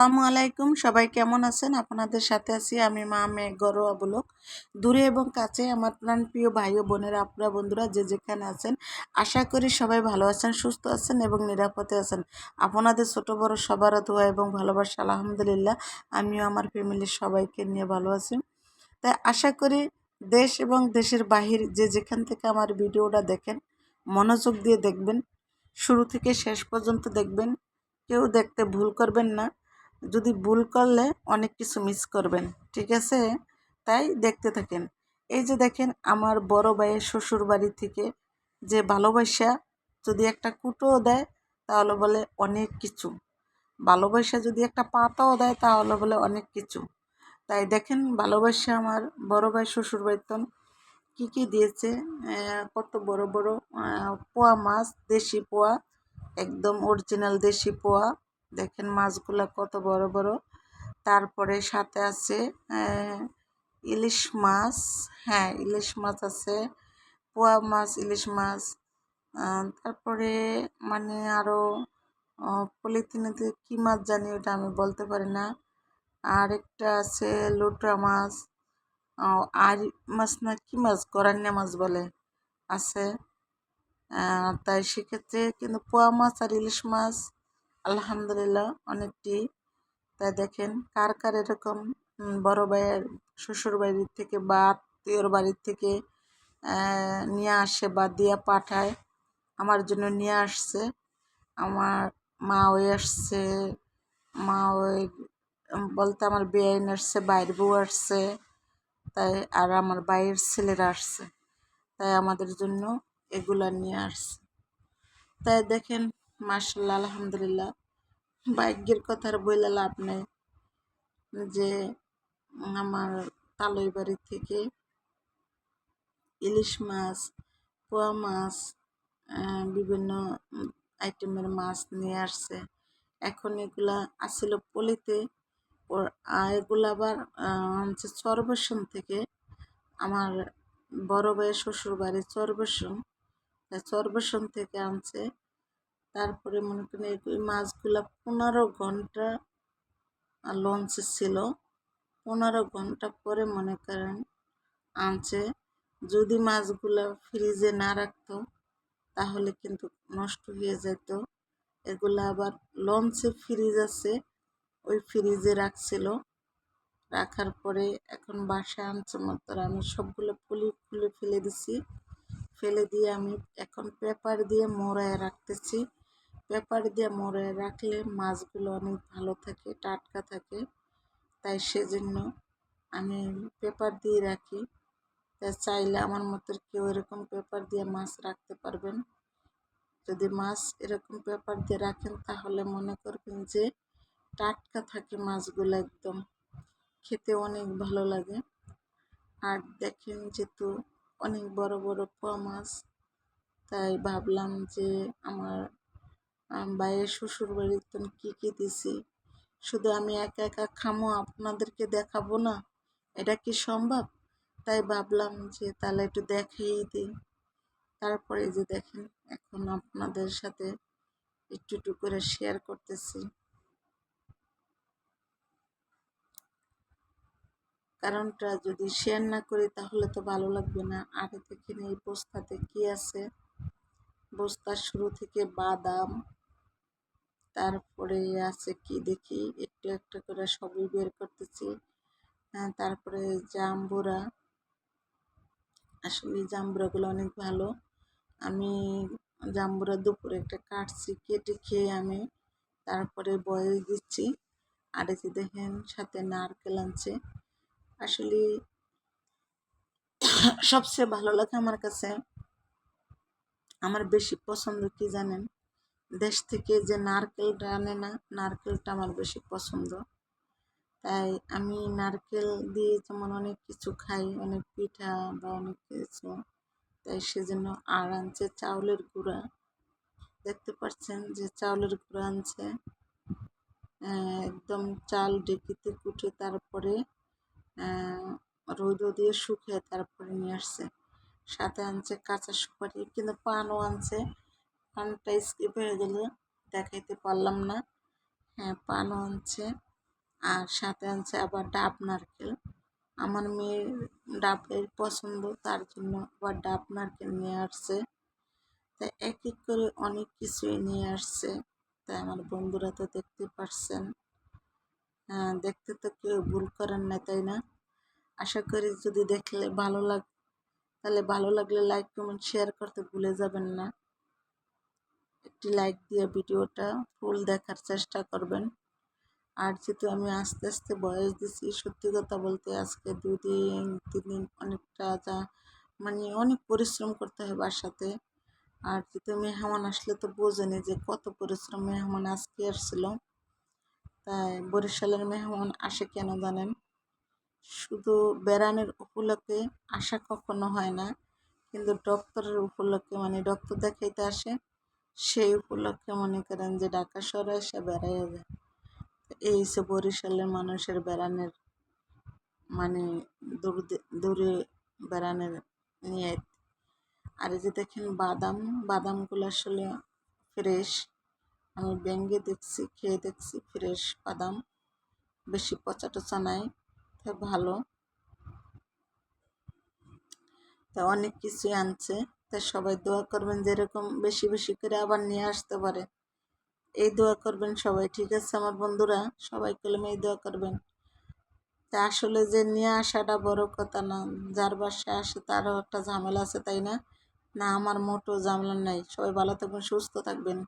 আসসালামু আলাইকুম। সবাই কেমন আছেন? আপনাদের সাথে আছি আমি মা মেঘ গরোয়া বলক দূরে এবং কাছে আমার প্রাণ প্রিয় ভাই ও বোনেরা আপনারা বন্ধুরা যে যেখানে আছেন, আশা করি সবাই ভালো আছেন, সুস্থ আছেন এবং নিরাপদে আছেন। আপনাদের ছোট বড় সবার দোয়া এবং ভালোবাসা, আলহামদুলিল্লাহ, আমিও আমার ফ্যামিলির সবাইকে নিয়ে ভালো আছি। তাই আশা করি দেশ এবং দেশের বাহির যে যেখান থেকে আমার ভিডিওটা দেখেন, মনোযোগ দিয়ে দেখবেন। শুরু থেকে শেষ পর্যন্ত দেখবেন। কেউ দেখতে ভুল করবেন না। যদি ভুল করলে অনেক কিছু মিস করবেন, ঠিক আছে? তাই দেখতে থাকেন। এই যে দেখেন, আমার বড় ভাইয়ের শ্বশুর বাড়ি থেকে যে ভালোবাসা যদি একটা কুটোও দেয়, তাহলে বলে অনেক কিছু। ভালোবাসা যদি একটা পাতাও দেয়, তাহলে বলে অনেক কিছু। তাই দেখেন, ভালোবাসা আমার বড় ভাই শ্বশুর বাড়িতন কী কী দিয়েছে? কত বড় বড় পোয়া মাছ, দেশি পোয়া, একদম অরিজিনাল দেশি পোয়া। দেখেন মাছগুলো কত বড় বড়। তারপরে সাথে আছে ইলিশ মাছ হ্যাঁ ইলিশ মাছ আছে, পোয়া মাছ, ইলিশ মাছ তারপরে মানে আরও পলিথিনেতে কী মাছ জানি ওটা আমি বলতে পারি না। আরেকটা আছে লোটা মাছ আর মাছ না, কী মাছ, গরান্যা মাছ বলে, আছে। তাই সেক্ষেত্রে কিন্তু পোয়া মাছ আর ইলিশ মাছ আলহামদুলিল্লাহ, অনেকটি। তাই দেখেন, কার কার এরকম বড় ভাইয়ের শ্বশুর বাড়ির থেকে বা আত্মীয়র বাড়ির থেকে নিয়ে আসে বা দিয়ে পাঠায়, আমার জন্য নিয়ে আসছে। আমার মা ওই আসছে মা ওই বলতে আমার বেআইন আসছে বাইর বউ আসছে, তাই আর আমার বাইরের ছেলেরা আসছে, তাই আমাদের জন্য এগুলা নিয়ে আসছে। তাই দেখেন মার্শাল্লাহ আলহামদুলিল্লাহ। ভাগ্যের কথা আর বইলে লাভ নেই যে আমার তালই বাড়ি থেকে ইলিশ মাছ, পোয়া মাছ বিভিন্ন আইটেমের মাছ নিয়ে আসছে। এখন এগুলা আসছিল পলিতে ওর এগুলো আবার হচ্ছে চরবেশন থেকে। আমার বড় ভাইয়ের শ্বশুর বাড়ি চরবেশন চরবেশন থেকে আনছে তারপরে মনে করেন এই মাছগুলা পনেরো ঘণ্টা লঞ্চে ছিল। পনেরো ঘণ্টা পরে মনে করেন আনছে। যদি মাছগুলো ফ্রিজে না রাখতো, তাহলে কিন্তু নষ্ট হয়ে যেত। এগুলো আবার লঞ্চে ফ্রিজ আছে, ওই ফ্রিজে রাখছিল। রাখার পরে এখন বাসায় আনছে মাত্র। আমি সবগুলো ফুলি খুলে ফেলে দিছি। ফেলে দিয়ে আমি এখন পেপার দিয়ে মোড়ায় রাখতেছি। পেপার দিয়ে মরে রাখলে মাছগুলো অনেক ভালো থাকে, টাটকা থাকে। তাই সেজন্য আমি পেপার দিয়ে রাখি। তা চাইলে আমার মতো কেউ এরকম পেপার দিয়ে মাছ রাখতে পারবেন। যদি মাছ এরকম পেপার দিয়ে রাখেন তাহলে মনে করবেন যে টাটকা থাকে মাছগুলো একদম। খেতে অনেক ভালো লাগে। আর দেখেন যেহেতু অনেক বড় বড় পোয়া মাছ, তাই ভাবলাম যে আমার বাইরের শ্বশুর বাড়িতে কী কী দিছি? শুধু আমি একা একা খামো, আপনাদেরকে দেখাবো না? এটা কি সম্ভব? তাই ভাবলাম যে তাহলে একটু দেখিয়েই দিই। তারপরে যে দেখেন, এখন আপনাদের সাথে একটু একটু করে শেয়ার করতেছি। কারণটা যদি শেয়ার না করি তাহলে তো ভালো লাগবে না। আগে থেকে এই বস্তাতে কি আছে? বস্তার শুরু থেকে বাদাম তারপরে আছে কি দেখি? একটু, একটা করে সবই বের করতেছি। হ্যাঁ তারপরে জাম্বুরা। আসলে জাম্বুরাগুলো অনেক ভালো। আমি জাম্বুরা দুপুরে একটা কাটছি, কেটে খেয়ে আমি তারপরে বয়স দিচ্ছি। আর এতে দেখেন, সাথে নারকেল আনছে। আসলে সবচেয়ে ভালো লাগে আমার কাছে। আমার বেশি পছন্দ কি জানেন? দেশ থেকে যে নারকেলটা আনে না, নারকেলটা আমার বেশি পছন্দ। তাই আমি নারকেল দিয়ে যেমন অনেক কিছু খাই, অনেক পিঠা বা অনেক কিছু, তাই সেজন্য আর আনছে চাউলের গুঁড়া। দেখতে পাচ্ছেন যে চাউলের গুঁড়া আনছে। একদম চাল ডেকিতে কুটে তারপরে রৌদ্র দিয়ে শুকিয়ে তারপরে নিয়ে আসছে। সাথে আনছে কাঁচা সুপারি, কিন্তু পানও আনছে। পানটা স্কিপ হয়ে গেলে দেখাইতে পারলাম না। হ্যাঁ পানও আনছে আর সাথে আনছে আবার ডাব নারকেল। আমার মেয়ের ডাবের পছন্দ, তার জন্য আবার ডাব নারকেল নিয়ে আসছে। তা এক এক করে অনেক কিছুই নিয়ে আসছে। তাই আমার বন্ধুরা তো দেখতে পারছেন। হ্যাঁ দেখতে তো কেউ ভুল করেন না, তাই না? আশা করি যদি দেখলে ভালো লাগ, তাহলে ভালো লাগলে লাইক কমেন্ট শেয়ার করতে ভুলে যাবেন না। একটি লাইক দিয়ে ভিডিওটা ফুল দেখার চেষ্টা করবেন। আর যেহেতু আমি আস্তে আস্তে বয়স দিচ্ছি সত্যি কথা বলতে আজকে দুদিন তিন দিন অনেকটা যা মানে অনেক পরিশ্রম করতে হয় বাসাতে। আর যেহেতু মেহমান আসলে তো বোঝেনি যে কত পরিশ্রম মেহমান আজকে আসছিল। তাই বরিশালের মেহমান আসে কেন জানেন? শুধু বেড়ানোর উপলক্ষে আসা কখনো হয় না, কিন্তু ডক্টরের উপলক্ষে মানে ডক্টর দেখাইতে আসে। সেই উপলক্ষে মনে করেন যে ঢাকা শহরে এসে বেড়াইয়া যায়। এই হচ্ছে বরিশালের মানুষের বেড়ানোর মানে দূর দূরে বেড়ানোর নিয়ে আর যে দেখেন বাদাম, বাদামগুলো আসলে ফ্রেশ। আমি ব্যাঙ্গে দেখছি, খেয়ে দেখছি ফ্রেশ বাদাম। বেশি পচা টচা নাই ভালো। তা অনেক কিছুই আনছে। তা সবাই দোয়া করবেন যেরকম বেশি বেশি করে আবার নিয়ে আসতে পারে। এই দোয়া করবেন সবাই, ঠিক আছে? আমার বন্ধুরা, সবাই কলমে এই দোয়া করবেন। তা আসলে যে নিয়ে আসাটা বড় কথা না, যার বাসায় আসে তারও একটা ঝামেলা আছে, তাই না? না, আমার মোটো ঝামেলা নাই। সবাই ভালো থাকবেন, সুস্থ থাকবেন।